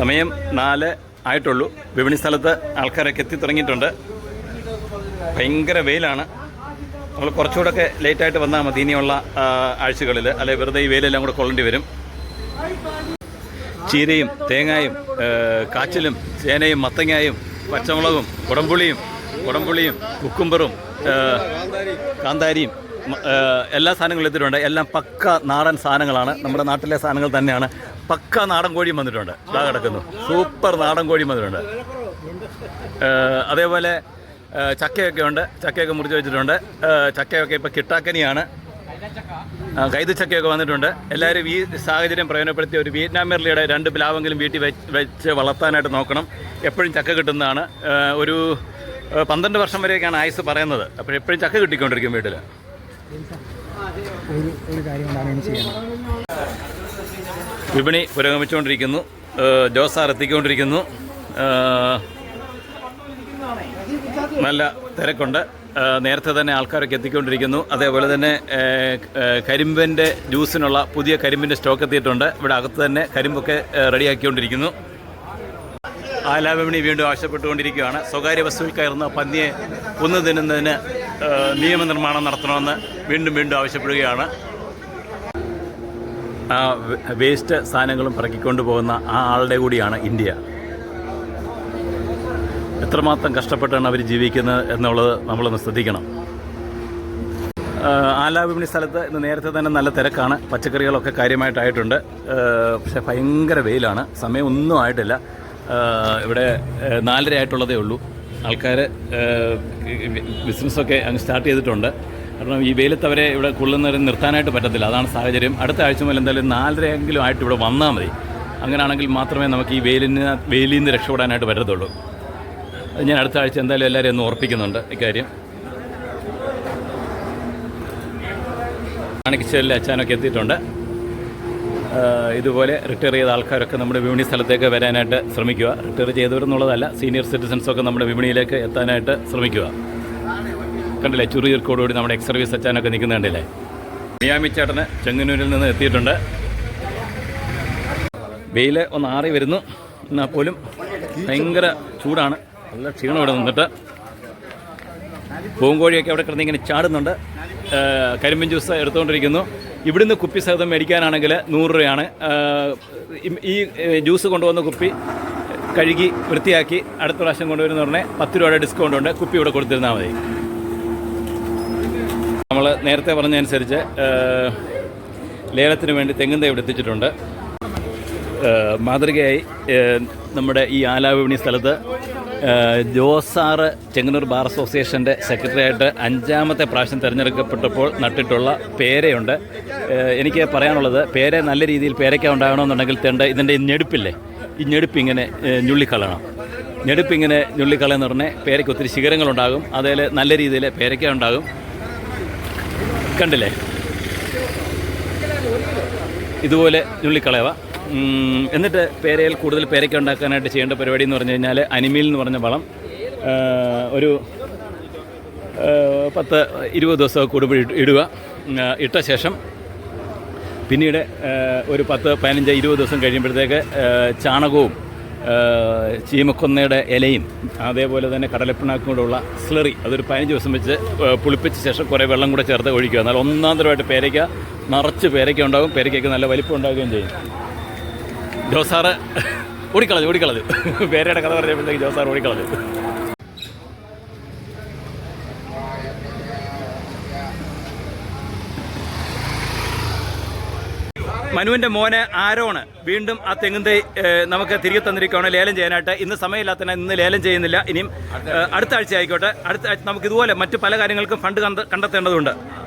സമയം നാല് ആയിട്ടുള്ളൂ. വിപണി സ്ഥലത്ത് ആൾക്കാരൊക്കെ എത്തി തുടങ്ങിയിട്ടുണ്ട്. ഭയങ്കര വെയിലാണ്. നമ്മൾ കുറച്ചുകൂടെയൊക്കെ ലേറ്റായിട്ട് വന്നാൽ മതി. ഇനിയുള്ള ആഴ്ചകളിൽ അല്ലെ വെറുതെ ഈ വെയിലെല്ലാം കൂടെ കൊള്ളേണ്ടി വരും. ചീരയും തേങ്ങായും കാച്ചിലും ചേനയും മത്തങ്ങായും പച്ചമുളകും കുടംപുളിയും കുടംപുളിയും കുക്കുംബറും കാന്താരിയും എല്ലാ സാധനങ്ങളും എത്തിയിട്ടുണ്ട്. എല്ലാം പക്ക നാടൻ സാധനങ്ങളാണ്. നമ്മുടെ നാട്ടിലെ സാധനങ്ങൾ തന്നെയാണ്. പക്ക നാടൻ കോഴിയും വന്നിട്ടുണ്ട്. ഇതാ കിടക്കുന്നു. സൂപ്പർ നാടൻ കോഴിയും വന്നിട്ടുണ്ട്. അതേപോലെ ചക്കയൊക്കെ ഉണ്ട്. ചക്കയൊക്കെ മുറിച്ച് വെച്ചിട്ടുണ്ട്. ചക്കയൊക്കെ ഇപ്പോൾ കിട്ടാക്കനിയാണ്. കൈത കൈതച്ചക്കയൊക്കെ വന്നിട്ടുണ്ട്. എല്ലാവരും ഈ സാഹചര്യം പ്രയോജനപ്പെടുത്തി ഒരു വിയറ്റ്നാം മെർലിയുടെ രണ്ട് പ്ലാവെങ്കിലും വീട്ടിൽ വെച്ച് വളർത്താനായിട്ട് നോക്കണം. എപ്പോഴും ചക്ക കിട്ടുന്നതാണ്. ഒരു പന്ത്രണ്ട് വർഷം വരെയൊക്കെയാണ് ആയുസ് പറയുന്നത്. അപ്പോൾ എപ്പോഴും ചക്ക കിട്ടിക്കൊണ്ടിരിക്കും വീട്ടിൽ ഒരു ഒരു കാര്യം കൊണ്ടാണ് ചെയ്യുന്നത് വിപണി പുരോഗമിച്ചുകൊണ്ടിരിക്കുന്നു. ജോസാർ ജോസ് സാർ എത്തിക്കൊണ്ടിരിക്കുന്നു. നല്ല തിരക്കുണ്ട്. നേരത്തെ തന്നെ ആൾക്കാരൊക്കെ എത്തിക്കൊണ്ടിരിക്കുന്നു. അതേപോലെ തന്നെ കരിമ്പിന്റെ ജ്യൂസിനുള്ള പുതിയ കരിമ്പിന്റെ സ്റ്റോക്ക് എത്തിയിട്ടുണ്ട്. ഇവിടെ അകത്ത് തന്നെ കരിമ്പൊക്കെ റെഡിയാക്കിക്കൊണ്ടിരിക്കുന്നു. ആലാ വീണ്ടും ആവശ്യപ്പെട്ടുകൊണ്ടിരിക്കുകയാണ്. സ്വകാര്യ വസ്തുവിൽ കയറുന്ന പന്നിയെ കൊന്നു തിന്നുന്നതിന് നിയമനിർമ്മാണം നടത്തണമെന്ന് വീണ്ടും വീണ്ടും ആവശ്യപ്പെടുകയാണ്. ആ വേസ്റ്റ് സാധനങ്ങളും പറക്കിക്കൊണ്ട് പോകുന്ന ആ ആളുടെ കൂടിയാണ് ഇന്ത്യ. എത്രമാത്രം കഷ്ടപ്പെട്ടാണ് അവർ ജീവിക്കുന്നത് എന്നുള്ളത് നമ്മളൊന്ന് ശ്രദ്ധിക്കണം. ആലാവിപണി ആലാ വിപണി സ്ഥലത്ത് ഇന്ന് നേരത്തെ തന്നെ നല്ല തിരക്കാണ്. പച്ചക്കറികളൊക്കെ കാര്യമായിട്ടായിട്ടുണ്ട്. പക്ഷെ ഭയങ്കര വെയിലാണ്. സമയം ഒന്നും ആയിട്ടില്ല. ഇവിടെ നാലര ആയിട്ടുള്ളതേ ഉള്ളൂ. ആൾക്കാർ ബിസിനസ്സൊക്കെ അങ്ങ് സ്റ്റാർട്ട് ചെയ്തിട്ടുണ്ട്. കാരണം ഈ വെയിലത്ത് അവരെ ഇവിടെ കൊള്ളുന്നവരെ നിർത്താനായിട്ട് പറ്റത്തില്ല. അതാണ് സാഹചര്യം. അടുത്ത ആഴ്ച മുതൽ എന്തായാലും നാലരയെങ്കിലും ആയിട്ട് ഇവിടെ വന്നാൽ മതി. അങ്ങനെയാണെങ്കിൽ മാത്രമേ നമുക്ക് ഈ വെയിലിന് വെയിലിൽ നിന്ന് രക്ഷപ്പെടാനായിട്ട് പറ്റത്തുള്ളൂ. ഞാൻ അടുത്ത ആഴ്ച എന്തായാലും എല്ലാവരെയും ഒന്ന് ഓർപ്പിക്കുന്നുണ്ട് ഇക്കാര്യം. കാണിക്കച്ചേരിലെ അച്ഛനൊക്കെ എത്തിയിട്ടുണ്ട്. ഇതുപോലെ റിട്ടയർ ചെയ്ത ആൾക്കാരൊക്കെ നമ്മുടെ വിപണി സ്ഥലത്തേക്ക് വരാനായിട്ട് ശ്രമിക്കുക. റിട്ടയർ ചെയ്തവരെന്നുള്ളതല്ല സീനിയർ സിറ്റിസൺസൊക്കെ നമ്മുടെ വിപണിയിലേക്ക് എത്താനായിട്ട് ശ്രമിക്കുക. കണ്ടില്ലേ ചുറിയർക്കോടുകൂടി നമ്മുടെ എക്സ് സർവീസ് അച്ചാനൊക്കെ നിൽക്കുന്ന കണ്ടില്ലേ? മിയാമി ചെങ്ങന്നൂരിൽ നിന്ന് എത്തിയിട്ടുണ്ട്. വെയിൽ ഒന്ന് ആറി വരുന്നു. എന്നാൽ പോലും ഭയങ്കര ചൂടാണ്. നല്ല ക്ഷീണം ഇവിടെ നിന്നിട്ട്. പൂങ്കോഴിയൊക്കെ അവിടെ കിടന്നിങ്ങനെ ചാടുന്നുണ്ട്. കരിമ്പിൻ ജ്യൂസ് എടുത്തുകൊണ്ടിരിക്കുന്നു. ഇവിടുന്ന് കുപ്പി സഹിതം മേടിക്കാനാണെങ്കിൽ നൂറ് രൂപയാണ്. ഈ- ജ്യൂസ് കൊണ്ടുവന്ന കുപ്പി കഴുകി വൃത്തിയാക്കി അടുത്ത പ്രാവശ്യം കൊണ്ടുവരുന്ന പറഞ്ഞാൽ പത്ത് രൂപയുടെ ഡിസ്കൗണ്ട് ഉണ്ട്. കുപ്പി ഇവിടെ കൊടുത്തിരുന്നാൽ മതി. നമ്മൾ നേരത്തെ പറഞ്ഞതനുസരിച്ച് ലേലത്തിന് വേണ്ടി തെങ്ങും തൈ ഇവിടെ എത്തിച്ചിട്ടുണ്ട്. മാതൃകയായി നമ്മുടെ ഈ ആലാവിപണി സ്ഥലത്ത് ജോസാറ് ചെങ്ങന്നൂർ ബാർ അസോസിയേഷന്റെ സെക്രട്ടറിയായിട്ട് അഞ്ചാമത്തെ പ്രാവശ്യം തിരഞ്ഞെടുക്കപ്പെട്ടപ്പോൾ നട്ടിട്ടുള്ള പേരയുണ്ട്. എനിക്ക് പറയാനുള്ളത് പേര നല്ല രീതിയിൽ പേരയ്ക്ക ഉണ്ടാകണമെന്നുണ്ടെങ്കിൽ തേണ്ട ഇതിന്റെ ഞെടുപ്പില്ലേ? ഈ ഞെടുപ്പ് ഇങ്ങനെ ഏഹ് ഞുള്ളിക്കളയണം. ഞെടുപ്പ് ഇങ്ങനെ ഞുള്ളിക്കളയെന്ന് പറഞ്ഞാൽ പേരയ്ക്ക് ഒത്തിരി ശിഖരങ്ങളുണ്ടാകും. അതേ നല്ല രീതിയിൽ പേരയ്ക്ക ഉണ്ടാകും. കണ്ടില്ലേ? ഇതുപോലെ ഞുള്ളിക്കളയവ എന്നിട്ട് പേരയിൽ കൂടുതൽ പേരയ്ക്ക ഉണ്ടാക്കാനായിട്ട് ചെയ്യേണ്ട പരിപാടി എന്ന് പറഞ്ഞു കഴിഞ്ഞാൽ അനിമീൽ എന്ന് പറഞ്ഞ വളം. ഒരു പത്ത് ഇരുപത് ദിവസം കൂടുമ്പോൾ ഇട- ഇടുക. ഇട്ട ശേഷം പിന്നീട് ഒരു പത്ത് പതിനഞ്ച് ഇരുപത് ദിവസം കഴിയുമ്പോഴത്തേക്ക് ചാണകവും ചീമക്കൊന്നയുടെ ഇലയും അതേപോലെ തന്നെ കടലപ്പിണാക്കും കൂടെയുള്ള സ്ലറി അതൊരു പതിനഞ്ച് ദിവസം വെച്ച് പുളിപ്പിച്ച ശേഷം കുറേ വെള്ളം കൂടെ ചേർത്ത് ഒഴിക്കുക. എന്നാൽ ഒന്നാം തരമായിട്ട് പേരയ്ക്ക നിറച്ച് പേരയ്ക്ക ഉണ്ടാകും. പേരയ്ക്കൊക്കെ നല്ല വലിപ്പം ഉണ്ടാകുകയും ചെയ്യും. ജോസാറ് ഓടിക്കളഞ്ഞു ഓടിക്കളഞ്ഞു. പേരയുടെ കഥ പറഞ്ഞപ്പോഴത്തേക്ക് ജോസാർ ഓടിക്കളഞ്ഞു. മനുവിന്റെ മോനെ ആരോണ്? വീണ്ടും ആ തെങ്ങും നമുക്ക് തിരികെ തന്നിരിക്കുകയാണ് ലേലം ചെയ്യാനായിട്ട്. ഇന്ന് സമയമില്ലാത്തതിനാൽ ഇന്ന് ലേലം ചെയ്യുന്നില്ല. ഇനിയും അടുത്ത ആഴ്ച ആയിക്കോട്ടെ അടുത്ത നമുക്ക് ഇതുപോലെ മറ്റു പല കാര്യങ്ങൾക്കും ഫണ്ട് കണ്ട- കണ്ടെത്തേണ്ടതുണ്ട്.